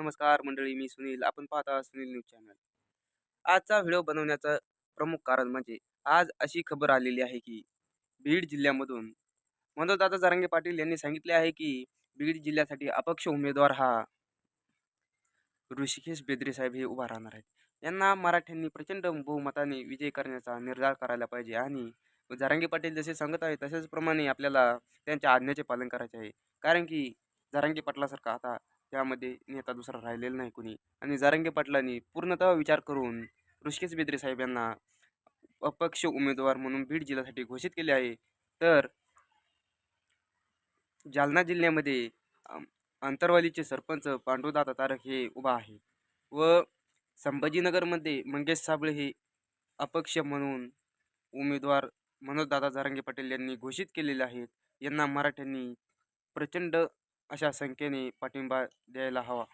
नमस्कार मंडळी मी सुनील. आपण पाहता सुनील न्यूज चॅनल. आजचा व्हिडिओ बनवण्याचं प्रमुख कारण म्हणजे आज अशी खबर आलेली आहे की बीड जिल्ह्यामधून मनोजदादा जरांगे पाटील यांनी सांगितले आहे की बीड जिल्ह्यासाठी अपक्ष उमेदवार हा ऋषिकेश बेदरे साहेब हे उभा राहणार आहेत. यांना मराठ्यांनी प्रचंड बहुमताने विजय करण्याचा निर्धार करायला पाहिजे आणि जरांगे पाटील जसे सांगत आहे तशाच प्रमाणे आपल्याला त्यांच्या आज्ञेचे पालन करायचे आहे. कारण की जरांगे पाटलासारखा आता त्यामध्ये नेता दुसरा राहिलेला नाही कुणी. आणि जारंगे पाटलांनी पूर्णतः विचार करून ऋषिकेश बेद्रे साहेब यांना अपक्ष उमेदवार म्हणून बीड जिल्ह्यासाठी घोषित केले आहे. तर जालना जिल्ह्यामध्ये अम, अंतरवालीचे सरपंच पांडुदादा तारक हे उभा आहे. व संभाजीनगरमध्ये मंगेश साबळे हे अपक्ष म्हणून उमेदवार मनोजदादा जारंगे पाटील यांनी घोषित केलेले आहेत. यांना मराठ्यांनी प्रचंड अशा संख्येने पाठिंबा द्यायला हवा.